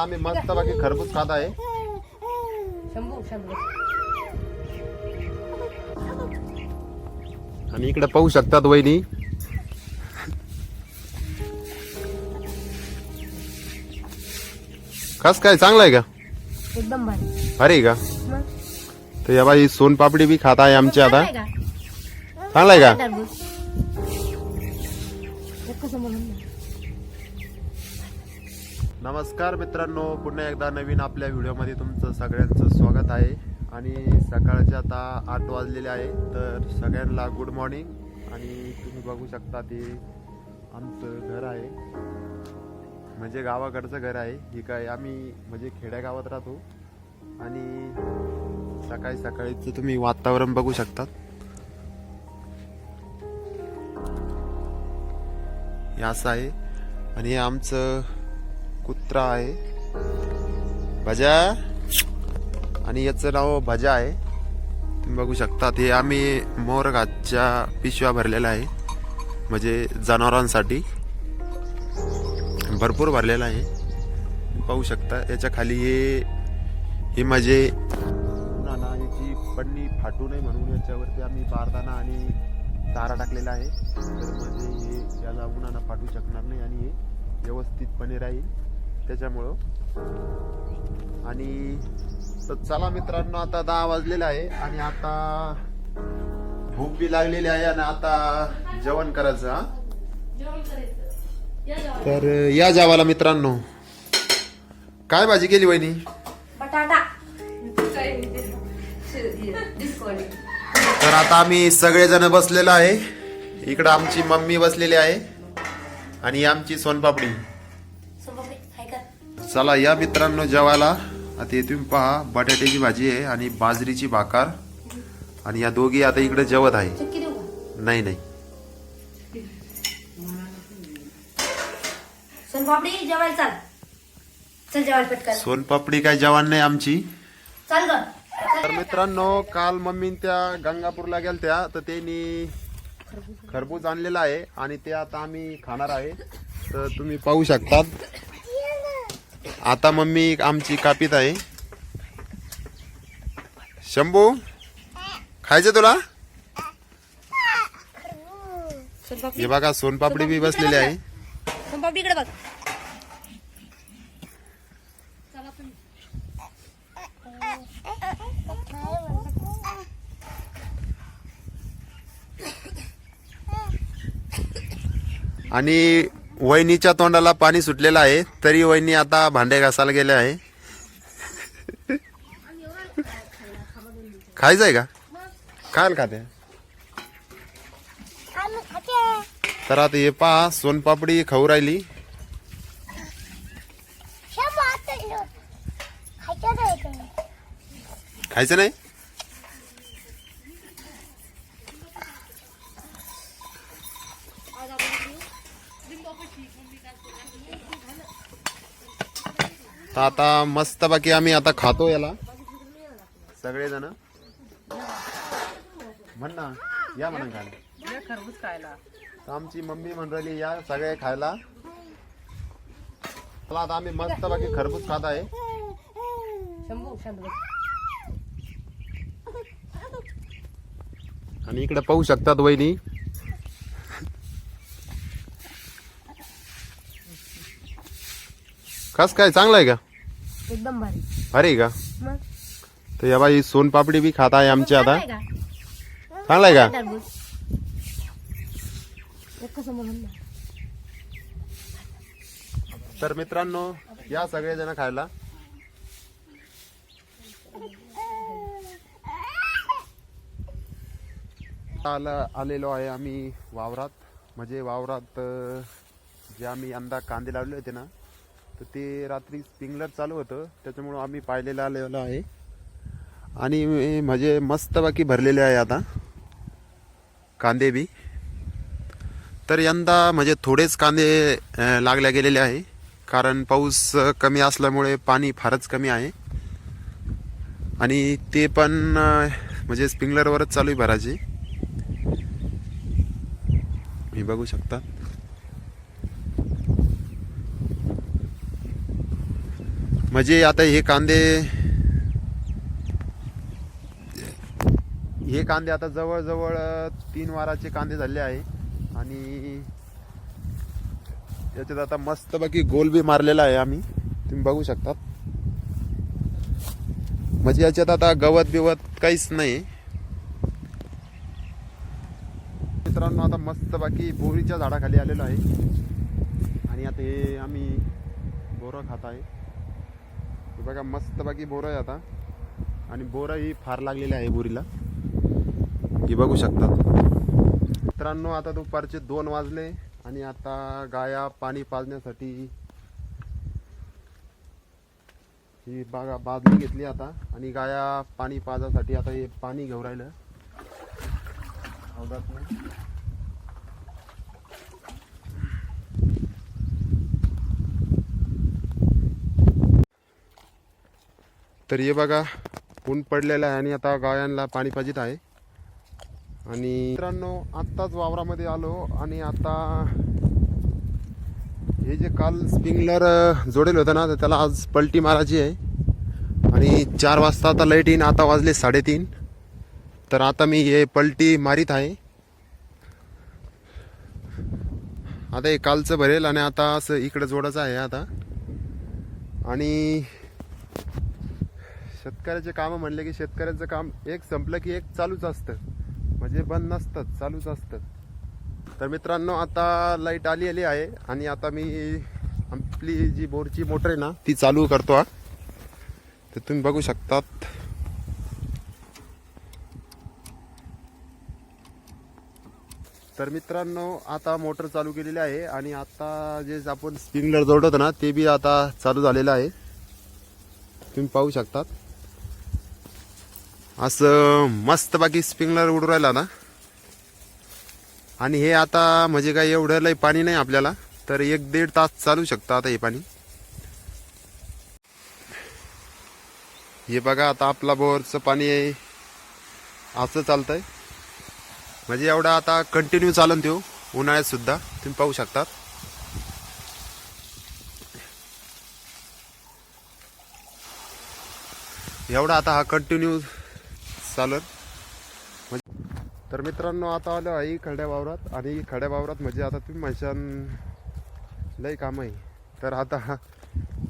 आम्ही मस्त बाकी खरबूज खात आहे. आणि इकडे पाहू शकतात वहिनी. कस काय चांगलं आहे का? एकदम भारी. अरे का? तर या बाई सोनपापडी बी खात आहे आमची आता. चांगलं आहे का? चांगलं आहे का टरबूज एक कसं म्हणून ना. नमस्कार मित्रांनो पुन्हा एकदा नवीन आपल्या व्हिडिओमध्ये तुमचं सगळ्यांचं स्वागत आहे. आणि सकाळचे आता आठ वाजलेले आहे तर सगळ्यांना गुड मॉर्निंग आणि तुम्ही बघू शकता ते आमचं घर आहे. म्हणजे गावाकडचं घर आहे. ही काय आम्ही म्हणजे खेड्यागावात राहतो. आणि सकाळी सकाळीचं तुम्ही वातावरण बघू शकतात. हे असं आहे. आणि आमचं कुत्रा आहे. भजा. आणि याचं नाव भजा आहे. तुम्ही बघू शकता ते आम्ही मोरघातच्या पिशव्या भरलेल्या आहे. म्हणजे जनावरांसाठी. भरपूर भरलेला आहे. पाहू शकता याच्या खाली हे हे म्हणजे नाना याची पन्नी फाटू नये म्हणून याच्यावरती आम्ही बारदाना आणि चारा टाकलेला आहे. तर म्हणजे हे याला उन्हाना फाटू शकणार नाही आणि हे व्यवस्थितपणे राहील. त्याच्यामुळं. आणि तर चला मित्रांनो आता दहा वाजलेला आहे आणि आता भूक बी लागलेली आहे आणि आता जेवण करायचं हा? तर या जेवायला मित्रांनो. काय भाजी केली वहिनी? तर आता आम्ही सगळेजण बसलेलो आहे. इकडं आमची मम्मी बसलेली आहे आणि आमची सोनपापडी. चला या मित्रांनो जेवायला. आता तुम्ही पहा बटाट्याची भाजी आहे आणि बाजरीची भाकर. आणि या दोघी आता इकडे जेवत आहे. नाही नाही. सोनपापडी जेवायला चाल. चल जेवायला पटकन. सोनपापडी काय जेवण नाही आमची. चाल ग. तर मित्रांनो काल मम्मी त्या गंगापूरला गेलत्या तर त्यांनी खरबूज आणलेला आहे आणि ते आता आम्ही खाणार आहे. तर तुम्ही पाहू शकतात. आता मम्मी आमची कापीत आहे. शंभू खायचं तुला? हे बघा सोनपापडी बी बसलेली आहे. सोनपापडी इकडे बघ. आणि वहिनीच्या तोंडाला पाणी सुटलेलं आहे तरी वहिनी आता भांडे घासायला गेले आहे. खायचं आहे का? खायला खाते. तर आता हे पहा सोनपापडी खाऊ राहिली. खायचं नाही? तर आता मस्त बाकी आम्ही आता खातो याला. सगळेजण. म्हण ना या म्हणा खायला. खरबूज खायला. तर आमची मम्मी म्हण राहिली या सगळे खायला. चला आता आम्ही मस्त बाकी खरबूज खात आहे. आणि इकडे पाहू शकतात वहिनी. कस काय चांगलं आहे का? एकदम भारी. अरे का? मग? तर या बाई सोनपापडी बी खात आहे आमची आता. चांगलं आहे का? चांगलं आहे का? टरबूज एक कसं म्हणून ना. तर मित्रांनो या सगळेजण खायला. आला आलेलो आहे आम्ही वावरात. म्हणजे वावरात अं, जे आम्ही यंदा कांदे लावले होते ना तर ते रात्री स्प्रिंगलर चालू होतं. त्याच्यामुळं आम्ही पाहिलेलं आलेलो आहे. आणि म्हणजे मस्त बाकी भरलेले आहे आता. कांदे बी. तर यंदा म्हणजे थोडेच कांदे लागले लागल्या गेलेले आहे. कारण पाऊस कमी असल्यामुळे पाणी फारच कमी आहे. आणि ते पण म्हणजे स्प्रिंकलरवरच चालू आहे भरायचे. हे बघू शकता. म्हणजे आता हे कांदे हे कांदे आता जवळजवळ तीन वाराचे कांदे झाले आहे. आणि याच्यात आता मस्तपैकी गोल बी मारलेला आहे आम्ही. तुम्ही बघू शकतात. म्हणजे याच्यात आता गवत बिवत काहीच नाही. मित्रांनो आता मस्तपैकी बोरीच्या झाडाखाली आलेलो आहे. आणि आता हे आम्ही बोरं खात आहे. बघा मस्तपैकी बोरं आहे आता. आणि बोरं ही फार लागलेली आहे बोरीला. ही बघू शकतात. मित्रांनो आता दुपारचे दोन वाजले आणि आता गाया पाणी पाजण्यासाठी ही बागा बाजली घेतली आता आणि गाया पाणी पाजासाठी आता हे पाणी घेऊन राहिलं. हौदातनं. तर हे बघा ऊन पडलेलं आहे आणि आता गायांना पाणी पाजित आहे. आणि मित्रांनो आत्ताच वावरामध्ये आलो आणि आता हे जे काल स्प्रिंगलर जोडेल होतं ना तर त्याला आज पलटी मारायची आहे. आणि चार वाजता आता लाइट येईन आता वाजले साडेतीन. तर आता मी हे पलटी मारीत आहे. आता हे कालचं भरेल आणि आता असं इकडं जोडायचं आहे आता. आणि शेतकऱ्याचे कामं म्हणले की शेतकऱ्यांचं काम एक संपलं की एक चालूच असतं. म्हणजे बंद नसतं चालूच असतं तर मित्रांनो आता लाइट आली आली आहे आणि आता मी आपली जी बोरची मोटर आहे ना ती चालू करतो हा. तर तुम्ही बघू शकतात. तर मित्रांनो आता मोटर चालू केलेली आहे आणि आता जे आपण स्प्रिंगलर जोडतो ना ते बी आता चालू झालेलं आहे. तुम्ही पाहू शकतात. असं मस्त बाकी स्प्रिंगलर उडू राहिला ना. आणि हे आता म्हणजे काय एवढं लय पाणी नाही आपल्याला तर एक दीड तास चालू शकतं आता हे पाणी. हे बघा आता आपला बोरचं पाणी आहे. असं चालतंय. म्हणजे एवढा आता कंटिन्यू चालन देऊ उन्हाळ्यात सुद्धा तुम्ही पाहू शकतात. एवढा आता हा कंटिन्यू चालत म्हणजे- तर मित्रांनो आता आलो आहे खड्या वावरात. आणि खड्या वावरात म्हणजे आता तुम्ही म्हणशान लय काम आहे. तर आता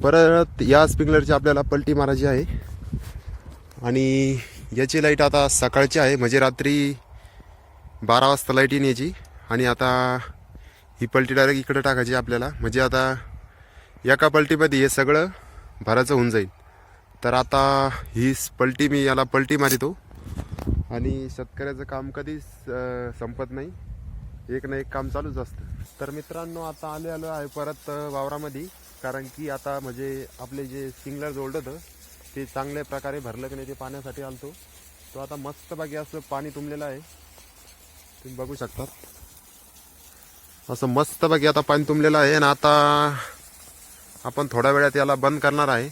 परत या स्प्रिंकलरची आपल्याला पलटी मारायची आहे. आणि याची लाइट आता सकाळची आहे. म्हणजे रात्री बारा वाजता लाइट येईन याची. आणि आता ही पलटी डायरेक्ट इकडे टाकायची आपल्याला. म्हणजे आता एका पलटीमध्ये हे सगळं भरायचं होऊन जाईल. तर आता ही पलटी मी याला पलटी मारितो. आणि शेतकऱ्याचं काम कधीच संपत नाही. एक ना एक काम चालूच असतं. तर मित्रांनो आता आले आलो आहे परत वावरामध्ये. कारण की आता म्हणजे आपले जे सिंगलर जोडलं होतं ते चांगल्या प्रकारे भरलं की नाही ते पाण्यासाठी आलतो. तो आता मस्त बाकी असं पाणी तुंबलेलं आहे. तुम्ही बघू शकतात असं मस्त बाकी आता पाणी तुंबलेलं आहे. आणि आता आपण थोड्या वेळात याला बंद करणार आहे.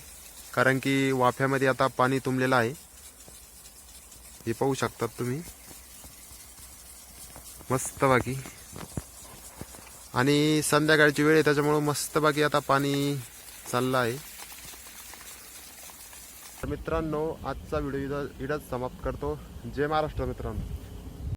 कारण की वाफ्यामध्ये आता पाणी तुंबलेलं आहे. हे पाहू शकतात तुम्ही. मस्त बाकी आणि संध्याकाळची वेळ आहे त्याच्यामुळं मस्त बाकी आता पाणी चाललं आहे तर मित्रांनो आजचा व्हिडिओ इथं इथंच समाप्त करतो. जय महाराष्ट्र मित्रांनो.